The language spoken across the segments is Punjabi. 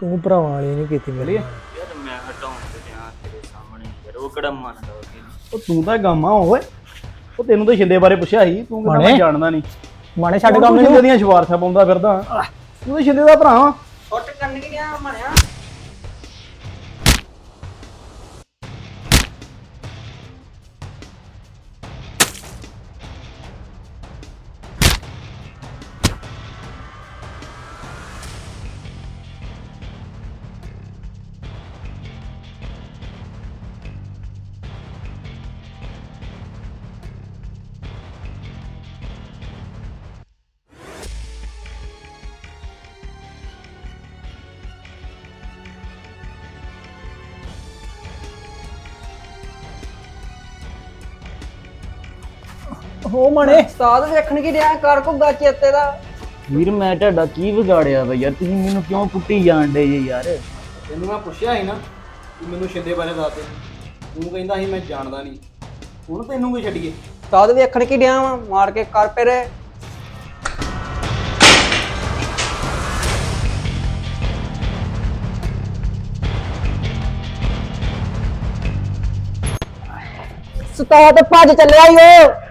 ਤੂੰ ਭਰਾਵਾਂ ਵਾਲੀ ਨਹੀਂ ਕੀਤੀ ਮੇਰੇ ਨਾਲ। ਯਾਰ ਮੈਂ ਹਟਾਉਣ ਤੇ ਗਿਆ ਤੇਰੇ ਸਾਹਮਣੇ। ਯਾਰ ਉਹ ਕਿਹੜਾ ਮੰਨਦਾ ਉਹ ਤੂੰ ਤਾਂ ਗਾਮਾ ਓਏ। ਉਹ ਤੈਨੂੰ ਤਾਂ ਛਿੰਦੇ ਬਾਰੇ ਪੁੱਛਿਆ ਸੀ। ਤੂੰ ਕਹਿੰਦਾ ਮੈਂ ਮਾਣੇ? ਜਾਣਦਾ ਨਹੀਂ। ਮਾਣੇ ਛੱਡ ਕੰਮ ਛਿੰਦੇ ਨੂੰ ਦੀਆਂ ਸ਼ਵਾਰਥਾਂ ਪਾਉਂਦਾ ਫਿਰਦਾ। ਤੂੰ ਤਾਂ ਛਿੰਦੇ ਦਾ ਭਰਾ ਵਾਂ ਛੁੱਟ ਕਰਨ ਕਿ ਗਿਆ ਮਣਿਆ ਹੋ ਮਾਣੇ। ਉਸਤਾਦ ਵੇਖਣ ਕੀ ਰਿਹਾ ਕਰ ਘੁੱਗਾ ਚੇਤੇ ਦਾ। ਵੀਰ ਮੈਂ ਤੁਹਾਡਾ ਕੀ ਵਿਗਾੜਿਆ ਵਾ ਯਾਰ? ਤੁਸੀਂ ਮੈਨੂੰ ਕਿਉਂ ਕੁੱਟੀ ਜਾਣ ਡੇ ਜੇ ਯਾਰ? ਤੈਨੂੰ ਮੈਂ ਪੁੱਛਿਆ ਸੀ ਨਾ ਤੂੰ ਮੈਨੂੰ ਛਿੰਦੇ ਬਾਰੇ ਦੱਸ ਦੇ। ਤੂੰ ਕਹਿੰਦਾ ਸੀ ਮੈਂ ਜਾਣਦਾ ਨਹੀਂ। ਹੁਣ ਤੈਨੂੰ ਕੋਈ ਛੱਡੀਏ? ਉਸਤਾਦ ਵੇਖਣ ਕੀ ਰਿਹਾ ਵਾ? ਮਾਰ ਕੇ ਕਰ ਪਰੇ ਉਸਤਾਦ ਭੱਜ ਚੱਲਿਆ ਈ ਓ।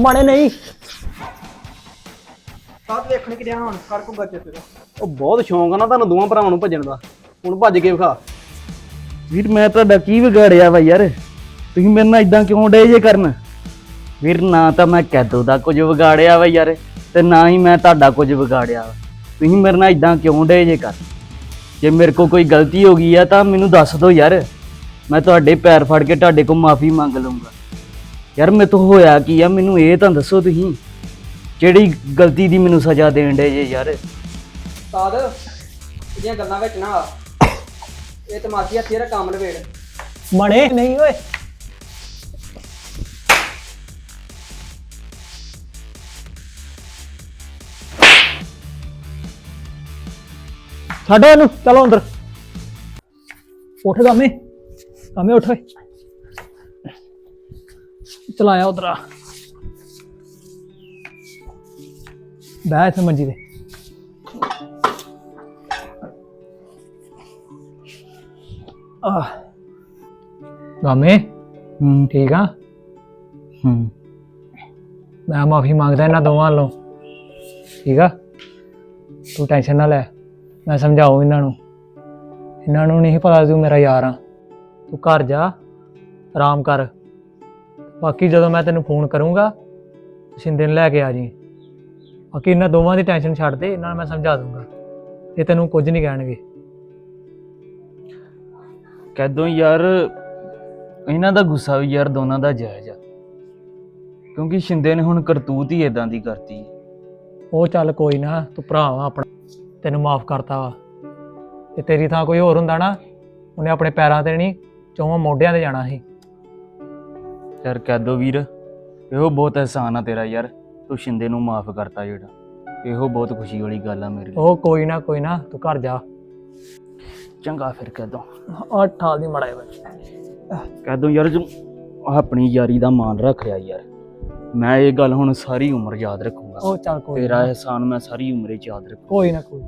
ਉਹ ਮਾਣੇ ਨਹੀਂ। ਉਸਤਾਦ ਵੇਖਣ ਕੀ ਰਿਹਾ ਹੁਣ ਕਰ ਘੁੱਗਾ ਚੇਤੇ ਦਾ ਉਹ ਬਹੁਤ ਸ਼ੌਂਕ ਆ ਨਾ ਤੁਹਾਨੂੰ ਦੋਵਾਂ ਭਰਾਵਾਂ ਨੂੰ ਭੱਜਣ ਦਾ। ਹੁਣ ਭੱਜ ਕੇ ਵਿਖਾ। ਵੀਰ ਮੈਂ ਤੁਹਾਡਾ ਕੀ ਵਿਗਾੜਿਆ ਵਾ ਯਾਰ? ਤੁਸੀਂ ਮੇਰੇ ਨਾਲ ਇਦਾਂ ਕਿਉਂ ਡੇ ਜੇ ਕਰਨ? ਵੀਰ ਨਾ ਤਾਂ ਮੈਂ ਕੈਦੋ ਦਾ ਕੁਝ ਵਿਗਾੜਿਆ ਵਾ ਯਾਰ ਤੇ ਨਾ ਹੀ ਮੈਂ ਤੁਹਾਡਾ ਕੁਝ ਵਿਗਾੜਿਆ ਵਾ। ਤੁਸੀਂ ਮੇਰੇ ਨਾਲ ਇਦਾਂ ਕਿਉਂ ਡੇ ਜੇ ਕਰ ਜੇ ਮੇਰੇ ਕੋਲ ਕੋਈ ਗਲਤੀ ਹੋ ਗਈ ਆ ਤਾਂ ਮੈਨੂੰ ਦੱਸ ਦਿਓ ਯਾਰ। ਮੈਂ ਤੁਹਾਡੇ ਪੈਰ ਫੜ ਕੇ ਤੁਹਾਡੇ ਕੋਲ ਮਾਫੀ ਮੰਗ ਲਵਾਂਗਾ ਯਾਰ ਮੇਰੇ ਤੋਂ ਹੋਇਆ ਕੀ ਆ? ਮੈਨੂੰ ਇਹ ਤਾਂ ਦੱਸੋ ਤੁਸੀਂ। ਜਿਹੜੀ ਗਲਤੀ ਦੀ ਮੈਨੂੰ ਸਜ਼ਾ ਦੇਣ ਡੇ ਜੇ ਯਾਰ? ਉਸਤਾਦ ਇਹਦੀਆਂ ਗੱਲਾਂ ਵਿੱਚ ਨਾ ਆ। ਇਹ ਤਮਾਸ਼ੀ ਹੱਥੀ ਦਾ ਕੰਮ ਨਵੇੜ ਮਾਣੇ ਨਹੀਂ ਓਏ। ਛੱਡੋ ਇਹਨੂੰ ਚਲੋ ਅੰਦਰ। ਉੱਠ ਗਾਮੇ। ਗਾਮੇ ਉੱਠ ਓਏ। ਚਲਾਇਆ ਉਧਰ ਬਹਿ ਇੱਥੇ ਮੰਜੀ ਤੇ। ਆਹ ਗਾਮੇ ਹੂੰ। ਠੀਕ ਆ? ਹੂੰ। ਮੈਂ ਮਾਫੀ ਮੰਗਦਾ ਇਹਨਾਂ ਦੋਵਾਂ ਵੱਲੋਂ। ਠੀਕ ਆ? ਤੂੰ ਟੈਨਸ਼ਨ ਨਾ ਲੈ। ਮੈਂ ਸਮਝਾਉ ਇਹਨਾਂ ਨੂੰ। ਇਹਨਾਂ ਨੂੰ ਨਹੀਂ ਪਤਾ ਤੂੰ ਮੇਰਾ ਯਾਰ ਆ। ਤੂੰ ਘਰ ਜਾ। ਆਰਾਮ ਕਰ। ਬਾਕੀ ਜਦੋਂ ਮੈਂ ਤੈਨੂੰ ਫੋਨ ਕਰੂੰਗਾ ਸ਼ਿੰਦੇ ਨੂੰ ਲੈ ਕੇ ਆ ਜੀ। ਬਾਕੀ ਇਹਨਾਂ ਦੋਵਾਂ ਦੀ ਟੈਨਸ਼ਨ ਛੱਡ ਦੇ ਇਹਨਾਂ ਨੂੰ ਮੈਂ ਸਮਝਾ ਦੂੰਗਾ। ਇਹ ਤੈਨੂੰ ਕੁਝ ਨਹੀਂ ਕਹਿਣਗੇ। ਕਦੋਂ ਯਾਰ ਇਹਨਾਂ ਦਾ ਗੁੱਸਾ ਵੀ ਯਾਰ ਦੋਨਾਂ ਦਾ ਜਾਇਜ਼ ਆ। ਕਿਉਂਕਿ ਸ਼ਿੰਦੇ ਨੇ ਹੁਣ ਕਰਤੂਤ ਹੀ ਇਦਾਂ ਦੀ ਕਰਤੀ। ਉਹ ਚੱਲ ਕੋਈ ਨਾ ਤੂੰ ਭਰਾ ਵਾ ਆਪਣਾ। ਤੈਨੂੰ ਮਾਫ ਕਰਤਾ ਵਾ। ਤੇ ਤੇਰੀ ਥਾਂ ਕੋਈ ਹੋਰ ਹੁੰਦਾ ਨਾ ਉਹਨੇ ਆਪਣੇ ਪੈਰਾਂ ਤੇ ਨਹੀਂ ਚੌਵਾਂ ਮੋਢਿਆਂ ਤੇ ਜਾਣਾ ਸੀ। ਯਾਰ ਕਦੋਂ ਵੀਰ ਇਹੋ ਬਹੁਤ ਅਹਿਸਾਨ ਆ ਤੇਰਾ ਯਾਰ ਤੂੰ ਸ਼ਿੰਦੇ ਨੂੰ ਮਾਫ ਕਰਤਾ ਜਿਹੜਾ ਇਹੋ ਬਹੁਤ ਖੁਸ਼ੀ ਵਾਲੀ ਗੱਲ ਆ ਮੇਰੇ ਲਈ। ਉਹ ਕੋਈ ਨਾ ਕੋਈ ਨਾ ਤੂੰ ਘਰ ਜਾ। ਚੰਗਾ ਫਿਰ ਕਦੋਂ ਆ ਠਾਲ ਦੀ ਮੜਾਏ ਵੇ ਕਦੋਂ ਯਾਰ ਤੂੰ ਆਪਣੀ ਯਾਰੀ ਦਾ ਮਾਨ ਰੱਖ ਰਿਹਾ ਯਾਰ। ਮੈਂ ਇਹ ਗੱਲ ਹੁਣ ਸਾਰੀ ਉਮਰ ਯਾਦ ਰੱਖੂੰਗਾ। ਉਹ ਚੱਲ ਕੋਈ ਤੇਰਾ ਅਹਿਸਾਨ ਮੈਂ ਸਾਰੀ ਉਮਰ ਚ ਯਾਦ ਰੱਖੂ ਕੋਈ ਨਾ ਕੋਈ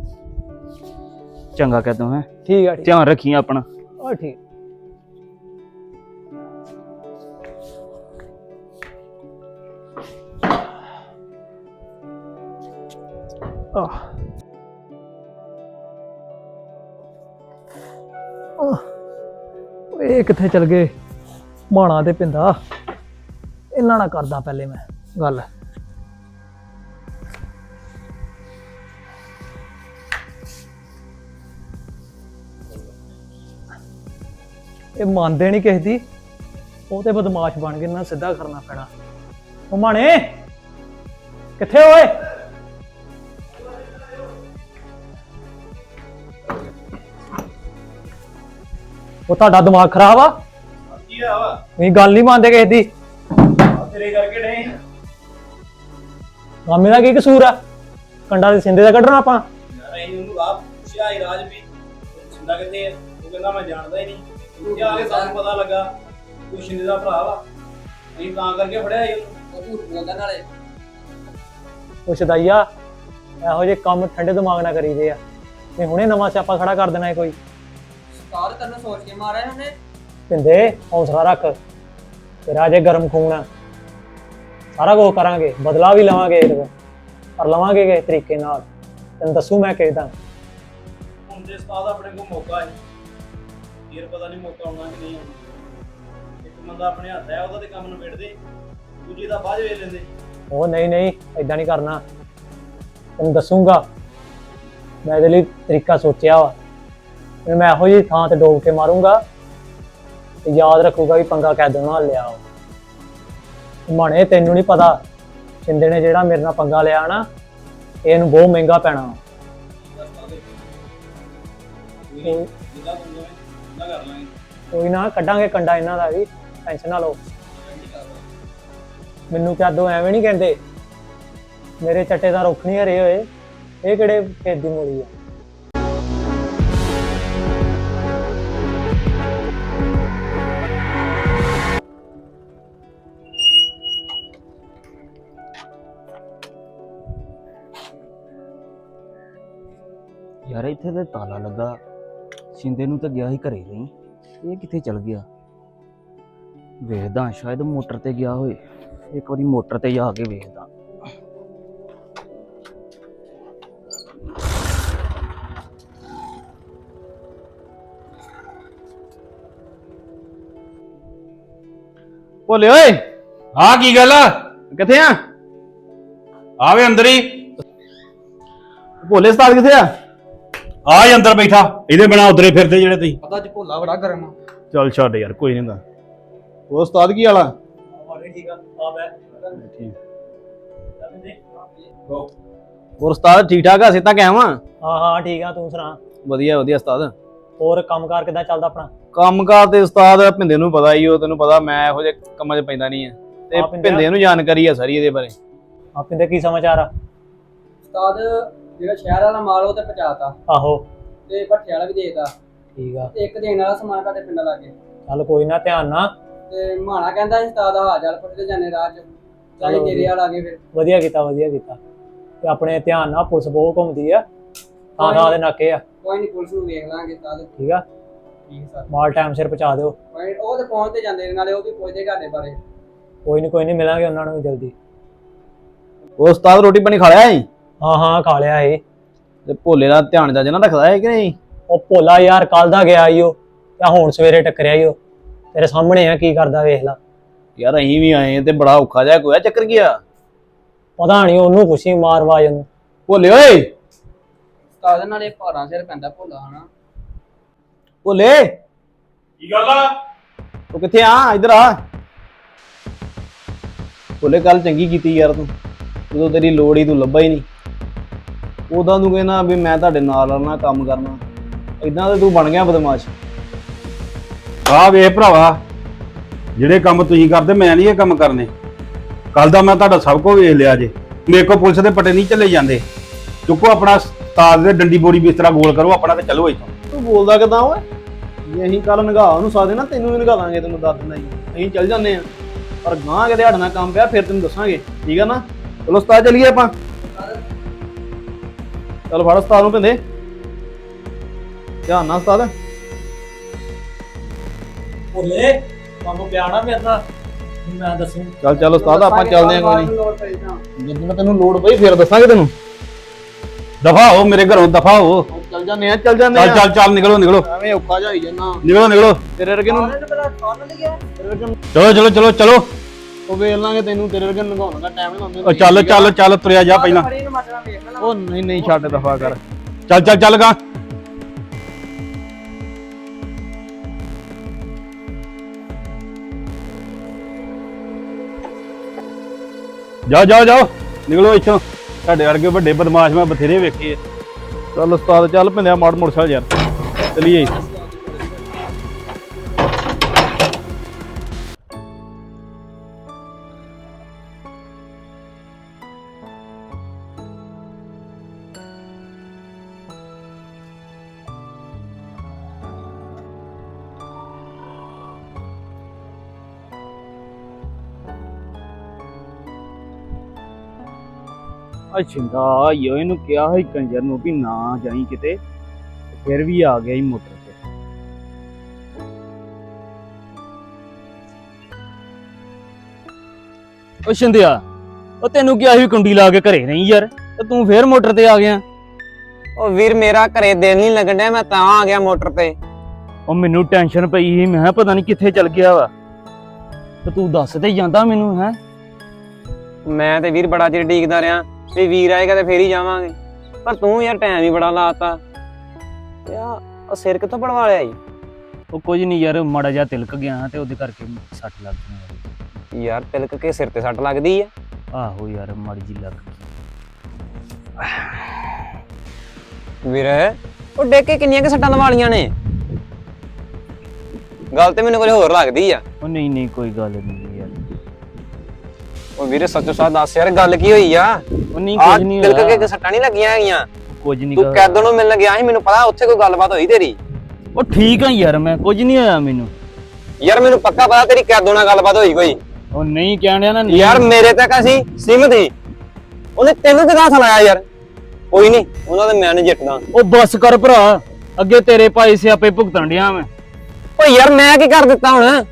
ਚੰਗਾ ਕਦੋਂ ਹੈ। ਠੀਕ ਆ ਠੀਕ ਧਿਆਨ ਰੱਖੀ ਆਪਣਾ। ਉਹ ਠੀਕ। Oh. Oh. ਆਹ ਆਹ। ਇਹ ਕਿੱਥੇ ਚਲ ਗਏ? ਮਾਣਾ ਤੇ ਪਿੰਦਾ। ਇਹਨਾਂ ਨਾਲ ਕਰਦਾ ਪਹਿਲੇ ਮੈਂ ਗੱਲ। ਇਹ ਮੰਨਦੇ ਨਹੀਂ ਕਿਸੇ ਦੀ। ਉਹ ਤੇ ਬਦਮਾਸ਼ ਬਣ ਗਏ ਨਾ ਸਿੱਧਾ ਕਰਨਾ ਪੈਣਾ। ਉਹ ਮਾਣੇ, ਕਿੱਥੇ ਓਏ? ਉਹ ਤੁਹਾਡਾ ਦਿਮਾਗ ਖਰਾਬ ਆ? ਕੀ ਆ ਵਾ? ਨਹੀਂ ਗੱਲ ਨਹੀਂ ਮੰਨਦੇ ਕਿਸੇ ਦੀ। ਤੇਰੇ ਕਰਕੇ ਨਹੀਂ। ਮਾਮੇ ਦਾ ਕੀ ਕਸੂਰ ਆ? ਕੰਡਾ ਦੇ ਸਿੰਦੇ ਦਾ ਕੱਢਣਾ ਆਪਾਂ। ਯਾਰ ਅਸੀਂ ਉਹਨੂੰ ਆਪ ਪੁੱਛਿਆ ਹੀ ਰਾਜ ਵੀ। ਸ਼ਿੰਦਾ ਕਿੱਥੇ ਹੈ ਉਹ ਕਹਿੰਦਾ ਮੈਂ ਜਾਣਦਾ ਹੀ ਨਹੀਂ। ਆ ਕੇ ਸਾਨੂੰ ਪਤਾ ਲੱਗਾ ਤੂੰ ਸ਼ਿੰਦੇ ਦਾ ਭਰਾ ਵਾ। ਅਸੀਂ ਤਾਂ ਕਰਕੇ ਫੜਿਆ ਉਹਨੂੰ। ਉਹ ਝੂਠ ਬੋਲਦਾ ਨਾਲੇ। ਉਹ ਸ਼ਦਾਈਆ ਇਹੋ ਜਿਹੇ ਕੰਮ ਠੰਡੇ ਦਿਮਾਗ ਨਾਲ ਕਰੀਦੇ ਆ। ਤੇ ਹੁਣੇ ਨਵਾਂ ਸਿਆਪਾ ਖੜਾ ਕਰ ਦੇਣਾ ਹੈ ਕੋਈ। ਉਸਤਾਦ ਤੈਨੂੰ ਸੋਚ ਕੇ ਮਾਰਿਆ ਉਹਨੇ। ਪਿੰਦੇ ਹੌਸਲਾ ਰੱਖ। ਤੇਰਾ ਜੇ ਗਰਮ ਖੂਨ ਆ। ਸਾਰਾ ਕੁਝ ਕਰਾਂਗੇ ਬਦਲਾ ਵੀ ਲਵਾਂਗੇ ਇਹਦੇ ਪਰ ਲਵਾਂਗੇ ਕਿਸ ਤਰੀਕੇ ਨਾਲ? ਤੈਨੂੰ ਦੱਸੂ ਮੈਂ ਕਿਦਾਂ ਹੁਣ ਦੇ ਉਸਤਾਦ ਆਪਣੇ ਕੋਲ ਮੌਕਾ ਹੈ ਫਿਰ ਪਤਾ ਨਹੀਂ ਮੌਕਾ ਆਉਣਾ ਕਿ ਨਹੀਂ ਆਉਣਾ। ਇੱਕ ਬੰਦਾ ਆਪਣੇ ਹੱਥ ਹੈ ਉਹਦਾ ਤੇ ਕੰਮ ਨਿਬੇੜ ਦੇ ਦੂਜੀ ਦਾ ਬਾਅਦ ਵੇਚ ਲੈਂਦੇ। ਉਹ ਨਹੀਂ ਨਹੀਂ ਐਦਾਂ ਨਹੀਂ ਕਰਨਾ। ਤੈਨੂੰ ਦੱਸੂਗਾ। ਮੈਂ ਇਹਦੇ ਲਈ ਤਰੀਕਾ ਸੋਚਿਆ ਵਾ। ਤੇ ਮੈਂ ਇਹੋ ਜਿਹੀ ਥਾਂ ਤੇ ਡੋਬ ਕੇ ਮਾਰੂੰਗਾ ਤੇ ਯਾਦ ਰੱਖੂਗਾ ਵੀ ਪੰਗਾ ਕੈਦੋਂ ਨਾਲ ਲਿਆ ਉਹ। ਮਾਣੇ ਤੈਨੂੰ ਨਹੀਂ ਪਤਾ ਸ਼ਿੰਦੇ ਨੇ ਜਿਹੜਾ ਮੇਰੇ ਨਾਲ ਪੰਗਾ ਲਿਆ ਨਾ ਇਹਨੂੰ ਬਹੁਤ ਮਹਿੰਗਾ ਪੈਣਾ। ਕੋਈ ਨਾ ਕੱਢਾਂਗੇ ਕੰਡਾ ਇਹਨਾਂ ਦਾ ਵੀ ਟੈਨਸ਼ਨ ਨਾ ਲਓ। ਮੈਨੂੰ ਕਹਦੋ ਐਵੇਂ ਨਹੀਂ ਕਹਿੰਦੇ। ਮੇਰੇ ਚੱਟੇ ਦਾ ਰੁੱਖ ਨਹੀਂ ਹਰੇ ਹੋਏ ਇਹ ਕਿਹੜੇ ਖੇਤ ਦੀ ਮੂਲੀ ਆ? ਇੱਥੇ ਤੇ ਤਾਲਾ ਲੱਗਾ। ਸ਼ਿੰਦੇ ਨੂੰ ਤਾਂ ਗਿਆ ਹੀ ਘਰੇ ਨਹੀਂ। ਇਹ ਕਿੱਥੇ ਚਲ ਗਿਆ? ਵੇਖਦਾ ਸ਼ਾਇਦ ਮੋਟਰ ਤੇ ਗਿਆ ਹੋਏ ਇੱਕ ਵਾਰੀ ਮੋਟਰ ਤੇ ਜਾ ਕੇ ਵੇਖਦਾ। ਭੋਲੇ ਓਏ, ਆ ਕੀ ਗੱਲ? ਆ ਕਿੱਥੇ ਆ? ਆਵੇ ਅੰਦਰ ਹੀ। ਭੋਲੇ ਉਸਤਾਦ ਕਿੱਥੇ ਆ? ਆ ਹੀ ਅੰਦਰ ਬੈਠਾ। ਇਹਦੇ ਬਿਨਾ ਉਧਰੇ ਫਿਰਦੇ ਜਿਹੜੇ ਤੁਸੀਂ। ਪਤਾ ਅੱਜ ਭੋਲਾ ਬੜਾ ਗਰਮ ਆ। ਚੱਲ ਛੱਡ ਯਾਰ ਕੋਈ ਨਹੀਂ ਹੁੰਦਾ। ਉਹ ਉਸਤਾਦ ਕੀ ਵਾਲਾ ਠੀਕ ਆ ਆ ਬੈ। ਹੋਰ ਉਸਤਾਦ ਠੀਕ ਠਾਕ ਆ? ਸਿੱਧਾ ਕਿਵੇਂ ਆ? ਹਾਂ ਹਾਂ ਠੀਕ ਆ ਤੂੰ ਸੁਣਾ? ਵਧੀਆ ਵਧੀਆ ਉਸਤਾਦ। ਹੋਰ ਕੰਮਕਾਰ ਕਿਦਾਂ ਚੱਲਦਾ ਆਪਣਾ? ਕੰਮਕਾਰ ਤੇ ਉਸਤਾਦ ਭਿੰਦੇ ਨੂੰ ਪਤਾ ਹੀ ਉਹ ਤੈਨੂੰ ਪਤਾ ਮੈਂ ਇਹੋ ਜਿਹੇ ਕੰਮਾਂ 'ਚ ਪੈਂਦਾ ਨਹੀਂ ਆ। ਤੇ ਭਿੰਦੇ- ਭਿੰਦੇ ਨੂੰ ਜਾਣਕਾਰੀ ਆ ਸਾਰੀ ਇਹਦੇ ਬਾਰੇ। ਆਪੇ ਦੇ ਕੀ ਸਮਾਚਾਰ ਆ? ਉਸਤਾਦ ਜਿਹੜਾ ਸ਼ਹਿਰ ਵਾਲਾ ਮਾਲ ਉਹ ਤੇ ਪਹੁੰਚਾਤਾ। ਆਹੋ। ਤੇ ਭੱਠੇ ਵਾਲਾ ਵੀ ਦੇਤਾ। ਠੀਕ ਆ। ਤੇ ਇੱਕ ਦੇਣ ਵਾਲਾ ਸਮਾਨ ਤੁਹਾਡੇ ਪਿੰਡ ਲਾਗੇ ਚੱਲ ਕੋਈ ਨਾ ਧਿਆਨ ਨਾ ਤੇ ਮਾਣਾ ਕਹਿੰਦਾ ਸੀ ਉਸਤਾਦ ਆ ਚੱਲ ਪੁੱਟਦੇ ਜਾਣੇ ਰਾਹ ਚ। ਚੱਲ ਚਲੋ ਤੇਰੇ ਵਾਲਾ ਲਾਗੇ ਫਿਰ। ਵਧੀਆ ਕੀਤਾ ਵਧੀਆ ਕੀਤਾ। ਤੇ ਆਪਣੇ ਧਿਆਨ ਨਾਲ ਪੁਲਿਸ ਬਹੁਤ ਘੁੰਮਦੀ ਆ। ਥਾਂ ਥਾਂ ਦੇ ਨਾਕੇ ਆ। ਕੋਈ ਨਹੀਂ ਪੁਲਿਸ ਨੂੰ ਵੇਖ ਲਾਂਗੇ ਉਸਤਾਦ। ਠੀਕ ਆ। ਠੀਕ ਸਰ। ਮਾਲ ਟਾਈਮ ਸਿਰ ਪਹੁੰਚਾ ਦਿਓ। ਕੋਈ- ਉਹ ਤੇ ਪਹੁੰਚਦੇ ਜਾਂਦੇ ਨੇ, ਨਾਲੇ ਉਹ ਵੀ ਪੁੱਛਦੇ ਤੁਹਾਡੇ ਬਾਰੇ। ਕੋਈ ਨਹੀਂ ਕੋਈ ਨਹੀਂ ਮਿਲਾਂਗੇ ਉਹਨਾਂ ਨੂੰ ਵੀ ਜਲਦੀ। ਉਹ ਉਸਤਾਦ ਰੋਟੀ ਪਾਣੀ ਖਾ ਲਿਆ ਸੀ? ਹਾਂ ਹਾਂ ਖਾ ਲਿਆ ਇਹ। ਤੇ ਭੋਲੇ ਦਾ ਧਿਆਨ ਜਾ ਜਨਾ ਰੱਖਦਾ ਹੈ ਕਿ ਨਹੀਂ? ਉਹ ਭੋਲਾ ਯਾਰ ਕੱਲ ਦਾ ਗਿਆ ਈ ਉਹ ਤੇ ਹੁਣ ਸਵੇਰੇ ਟੱਕਰਿਆ ਈ ਉਹ। ਤੇਰੇ ਸਾਹਮਣੇ ਆ ਕੀ ਕਰਦਾ ਵੇਖ ਲੈ। ਯਾਰ ਅਸੀਂ ਵੀ ਆਏ ਤੇ ਬੜਾ ਔਖਾ ਜਿਹਾ ਕੋਈ ਚੱਕਰ ਗਿਆ ਪਤਾ ਨਹੀਂ ਉਹਨੂੰ ਖੁਸ਼ੀ ਮਾਰਵਾਜ ਉਹਨੂੰ। ਭੋਲੇ ਓਏ! ਉਸਤਾਦ ਨਾਲੇ ਭਾਰਾਂ ਸਿਰ ਪੈਂਦਾ ਭੋਲਾ ਹਨਾ? ਭੋਲੇ! ਕੀ ਗੱਲ ਆ? ਤੂੰ ਕਿੱਥੇ ਆ? ਇੱਧਰ ਆ। ਭੋਲੇ ਕੱਲ ਚੰਗੀ ਕੀਤੀ ਯਾਰ ਤੂੰ। ਜਦੋਂ ਤੇਰੀ ਲੋੜ ਹੀ ਤੂੰ ਲੱਭਾ ਹੀ ਨਹੀਂ ਉਦੋਂ ਤੂੰ ਕਹਿੰਦਾ ਵੀ ਮੈਂ ਤੁਹਾਡੇ ਨਾਲ ਰਹਿਣਾ ਕੰਮ ਕਰਨਾ। ਇਦਾਂ ਤੇ ਤੂੰ ਬਣ ਗਿਆ ਬਦਮਾਸ਼। ਆ ਵੇਖ ਭਰਾਵਾ ਜਿਹੜੇ ਕੰਮ ਤੁਸੀਂ ਕਰਦੇ ਮੈਂ ਨਹੀਂ ਇਹ ਕੰਮ ਕਰਨੇ। ਕੱਲ ਦਾ ਮੈਂ ਤੁਹਾਡਾ ਸਭ ਕੁਝ ਵੇਖ ਲਿਆ ਜੇ। ਮੇਰੇ ਕੋ ਪੁਲਿਸ ਦੇ ਪਟੇ ਨਹੀਂ ਚੱਲੇ ਜਾਂਦੇ। ਚੁੱਕੋ ਆਪਣਾ ਤਾਜ ਦੇ ਡੰਡੀ ਬੋਰੀ ਬਿਸਤਰਾ ਗੋਲ ਕਰੋ ਆਪਣਾ ਤੇ ਚਲੋ ਇੱਥੋਂ। ਤੂੰ ਬੋਲਦਾ ਕਿਦਾਂ ਓਏ? ਜੇ ਅਸੀਂ ਕੱਲ ਨਗਾ ਉਹਨੂੰ ਸਾਦੇ ਨਾ ਤੈਨੂੰ ਵੀ ਨਗਾ ਦਾਂਗੇ ਤੈਨੂੰ ਦੱਸ ਦਿੰਦਾ ਜੀ। ਅਸੀਂ ਚੱਲ ਜਾਂਦੇ ਆ ਪਰ ਗਾਂ ਕਿਤੇ ਨਾਲ ਕੰਮ ਪਿਆ ਫਿਰ ਤੈਨੂੰ ਦੱਸਾਂਗੇ। ਠੀਕ ਆ ਨਾ? ਚਲੋ ਉਸਤਾਦ ਚਲੀਏ ਆਪਾਂ। ਚਲ ਫੜ ਉਸਤਾਦ ਨੂੰ ਪਿੰਦੇ ਧਿਆਨ ਨਾਲ ਉਸਤਾਦ। ਭੋਲੇ ਕੰਮ ਪਿਆਣਾ ਮੇਰੇ ਮੈਂ ਦੱਸੂ। ਚੱਲ ਚੱਲ ਉਸਤਾਦ ਆਪਾਂ ਚੱਲਦੇ ਆ ਕੋਈ ਨਹੀਂ। ਜਦੋਂ ਤੈਨੂੰ ਲੋੜ ਪਈ ਫਿਰ ਦੱਸਾਂਗੇ ਤੈਨੂੰ। ਦਫਾ ਹੋ ਮੇਰੇ ਘਰੋਂ ਦਫਾ ਹੋ। ਚੱਲ ਜਾਂਦੇ ਆ ਚੱਲ ਜਾਂਦੇ ਚੱਲ ਆ ਚੱਲ ਚੱਲ ਨਿਕਲੋ ਨਿਕਲੋ। ਐਵੇਂ ਔਖਾ ਜਾਈ ਜੰਨਾ ਨਿਕਲੋ ਨਿਕਲੋ। ਤੇਰੇ ਵਰਗੇ ਨੂੰ ਚਲੋ ਚਲੋ ਚਲੋ ਚਲੋ। ਉਹ ਵੇਖ ਲਾਂਗੇ ਤੈਨੂੰ ਤੇਰੇ ਵਰਗੇ ਨਗਾਉਣ ਦਾ ਟਾਈਮ ਨਹੀਂ ਉਹ ਲਾਉਂਦੇ ਚੱਲ ਚੱਲ ਚੱਲ ਤੁਰਿਆ ਜਾ ਪਹਿਲਾਂ। ਫੜੀ ਨੂੰ ਮਾਟਣਾ ਵੇਖ ਲੈਣਾ। ਉਹ ਨਹੀਂ ਨਹੀਂ ਛੱਡ ਦਫਾ ਕਰ। ਚੱਲ ਚੱਲ ਚੱਲ ਗਾ। ਜਾਓ ਜਾਓ ਜਾਓ। ਨਿਕਲੋ ਇੱਥੋਂ। ਤੁਹਾਡੇ ਵਰਗੇ ਵੱਡੇ ਬਦਮਾਸ਼ ਮੈਂ ਬਥੇਰੇ ਵੇਖੇ ਆ। ਚੱਲ ਉਸਤਾਦ ਚੱਲ ਪਿੰਦਿਆ ਮਾੜ ਮੋਟਰਸਾਈਕਲ ਯਾਰ। ਚਲੀਏ। ਆ ਛਿੰਦਾ ਯੋ ਇਹਨੂੰ ਕਿਹਾ ਸੀ ਕੰਜਰ ਨੂੰ ਵੀ ਨਾ ਜਾਈ ਕਿਤੇ ਫਿਰ ਵੀ ਆ ਗਿਆ ਹੀ ਮੋਟਰ ਤੇ। ਓ ਛਿੰਦਿਆ ਉਹ ਤੈਨੂੰ ਕਿਹਾ ਸੀ ਕੁੰਡੀ ਲਾ ਕੇ ਘਰੇ ਨਹੀਂ ਯਾਰ ਤੇ ਤੂੰ ਫੇਰ ਮੋਟਰ ਤੇ ਆ ਗਿਆ। ਉਹ ਵੀਰ ਮੇਰਾ ਘਰੇ ਦਿਲ ਨਹੀਂ ਲੱਗਣ ਡਿਆ ਮੈਂ ਤਾਂ ਆ ਗਿਆ ਮੋਟਰ ਤੇ। ਉਹ ਮੈਨੂੰ ਟੈਨਸ਼ਨ ਪਈ ਸੀ ਮੈਂ ਕਿਹਾ ਪਤਾ ਨਹੀਂ ਕਿੱਥੇ ਚਲ ਗਿਆ ਵਾ। ਤੇ ਤੂੰ ਦੱਸ ਤੇ ਜਾਂਦਾ ਮੈਨੂੰ ਹੈ? ਮੈਂ ਤੇ ਵੀਰ ਬੜਾ ਚਿਰ ਡੀਕਦਾ ਰਿਹਾ ਵੀ ਵੀਰ ਆਏਗਾ ਤੇ ਫੇਰ ਹੀ ਜਾਵਾਂਗੇ। ਪਰ ਤੂੰ ਯਾਰ ਟਾਈਮ ਹੀ ਬੜਾ ਲਾਤਾ। ਆ ਉਹ ਸਿਰ ਕਿੱਥੋਂ ਪੜਵਾ ਲਿਆ ਈ ਉਹ ਕੁਝ ਨਹੀਂ ਯਾਰ ਮਾੜਾ ਜਿਹਾ ਤਿਲਕ ਗਿਆ ਤੇ ਉਹਦੇ ਕਰਕੇ ਸੱਟ ਲੱਗ ਗਈ ਯਾਰ ਤਿਲਕ ਕੇ ਸਿਰ ਤੇ ਸੱਟ ਲੱਗਦੀ ਆ? ਆਹੋ ਯਾਰ ਮਾੜੀ ਜੀ ਲੱਗ ਗਈ। ਵੀਰ ਉਹ ਡੇਕ ਕੇ ਕਿੰਨੀਆਂ ਕਿ ਸੱਟਾਂ ਲਵਾ ਲੀਆਂ ਨੇ? ਗੱਲ ਤੇ ਮੈਨੂੰ ਕੁਝ ਹੋਰ ਲੱਗਦੀ ਆ। ਉਹ ਨਹੀਂ ਨਹੀਂ ਕੋਈ ਗੱਲ ਨਹੀਂ। ਉਹ ਵੀਰੇ ਸੱਚੋ ਸੱਚ ਦੱਸ ਯਾਰ ਗੱਲ ਕੀ ਹੋਈ ਆ? ਉਹ ਨਹੀਂ ਕੁਝ ਨਹੀਂ ਤਿਲਕ ਹੋਇਆ। ਕੇ ਸੱਟਾਂ ਨਹੀਂ ਲੱਗੀਆਂ ਹੈਗੀਆਂ? ਕੁਝ ਨਹੀਂ ਤੂੰ ਕੈਦੋਂ ਨੂੰ ਮਿਲਣ ਗਿਆ ਸੀ? ਮੈਨੂੰ ਪਤਾ ਉੱਥੇ ਕੋਈ ਗੱਲਬਾਤ ਹੋਈ ਤੇਰੀ? ਉਹ ਠੀਕ ਆ ਯਾਰ ਮੈਂ ਕੁਝ ਨਹੀਂ ਹੋਇਆ ਮੈਨੂੰ। ਯਾਰ ਮੈਨੂੰ ਪੱਕਾ ਪਤਾ ਤੇਰੀ ਕੈਦੋਂ ਨਾਲ ਗੱਲਬਾਤ ਹੋਈ ਕੋਈ। ਉਹ ਨਹੀਂ ਕਹਿਣ ਡਿਆ ਨਾ ਨਹੀਂ। ਯਾਰ ਮੇਰੇ ਤੱਕ ਅਸੀਂ ਸੀਮਤ ਹੀ ਉਹਨੇ ਤੈਨੂੰ ਕਿਦਾਂ ਥਲਾਇਆ ਯਾਰ? ਕੋਈ ਨਹੀਂ ਉਹਨਾਂ ਦੇ ਮੈਂ ਜਿੱਤਦਾ। ਉਹ ਬੱਸ ਕਰ ਭਰਾ ਅੱਗੇ ਤੇਰੇ ਭਾਈ ਸਿਆਪੇ ਭੁਗਤਣ ਡਿਆ ਮੈਂ। ਓ ਯਾਰ ਮੈਂ ਕੀ ਕਰ ਦਿੱਤਾ ਹੁਣ?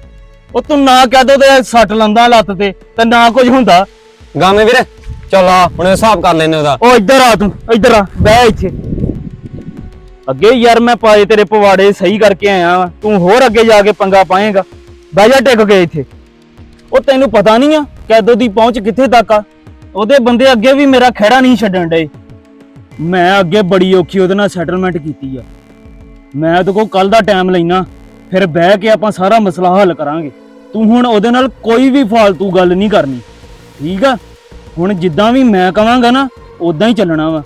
ਉਹ ਤੂੰ ਨਾ ਕਹਿ ਦੋ ਤੇ ਸੱਟ ਲੰਦਾ ਲੱਤ ਤੇ ਤੇ ਨਾ ਕੁਝ ਹੁੰਦਾ। ਗਾਮੇ ਵੀਰ। ਚੱਲ ਆ ਹੁਣ ਹਿਸਾਬ ਕਰ ਲੈਨੇ ਉਹਦਾ। ਉਹ ਇੱਧਰ ਆ ਤੂੰ ਇੱਧਰ ਆ ਬਹਿ ਇੱਥੇ। ਅੱਗੇ ਯਾਰ ਮੈਂ ਪਾਏ ਤੇਰੇ ਪਵਾੜੇ ਸਹੀ ਕਰਕੇ ਆਇਆ ਵਾਂ। ਤੂੰ ਹੋਰ ਅੱਗੇ ਜਾ ਕੇ ਪੰਗਾ ਪਾਏਗਾ। ਬਹਿ ਜਾ ਟਿਕ ਕੇ ਇੱਥੇ। ਉਹ ਤੈਨੂੰ ਪਤਾ ਨਹੀਂ ਆ ਕੈਦੋ ਦੀ ਪਹੁੰਚ ਕਿੱਥੇ ਤੱਕ ਆ। ਉਹਦੇ ਬੰਦੇ ਅੱਗੇ ਵੀ ਮੇਰਾ ਖਹਿੜਾ ਨਹੀਂ ਛੱਡਣ ਡੇ ਮੈਂ ਅੱਗੇ ਬੜੀ ਔਖੀ ਉਹਦੇ ਨਾਲ ਸੈਟਲਮੈਂਟ ਕੀਤੀ ਆ। ਮੈਂ ਉਹਦੇ ਕੋਲ ਕੱਲ ਦਾ ਟਾਈਮ ਲੈਣਾ ਫਿਰ ਬਹਿ ਕੇ ਆਪਾਂ ਸਾਰਾ ਮਸਲਾ ਹੱਲ ਕਰਾਂਗੇ। ਤੂੰ ਹੁਣ ਉਹਦੇ ਨਾਲ ਕੋਈ ਵੀ ਫਾਲਤੂ ਗੱਲ ਨਹੀਂ ਕਰਨੀ। ਠੀਕ ਆ? ਹੁਣ ਜਿੱਦਾਂ ਵੀ ਮੈਂ ਕਵਾਂਗਾ ਨਾ ਉਦਾਂ ਹੀ ਚੱਲਣਾ ਵਾ।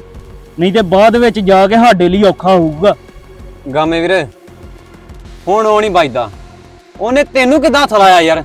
ਨਹੀਂ ਤੇ ਬਾਅਦ ਵਿੱਚ ਜਾ ਕੇ ਸਾਡੇ ਲਈ ਔਖਾ ਹੋਊਗਾ। ਗਾਮੇ ਵੀਰੇ, ਹੁਣ ਉਹ ਨਹੀਂ ਵੱਜਦਾ। ਉਹਨੇ ਤੈਨੂੰ ਕਿਦਾਂ ਥਲਾਇਆ ਯਾਰ?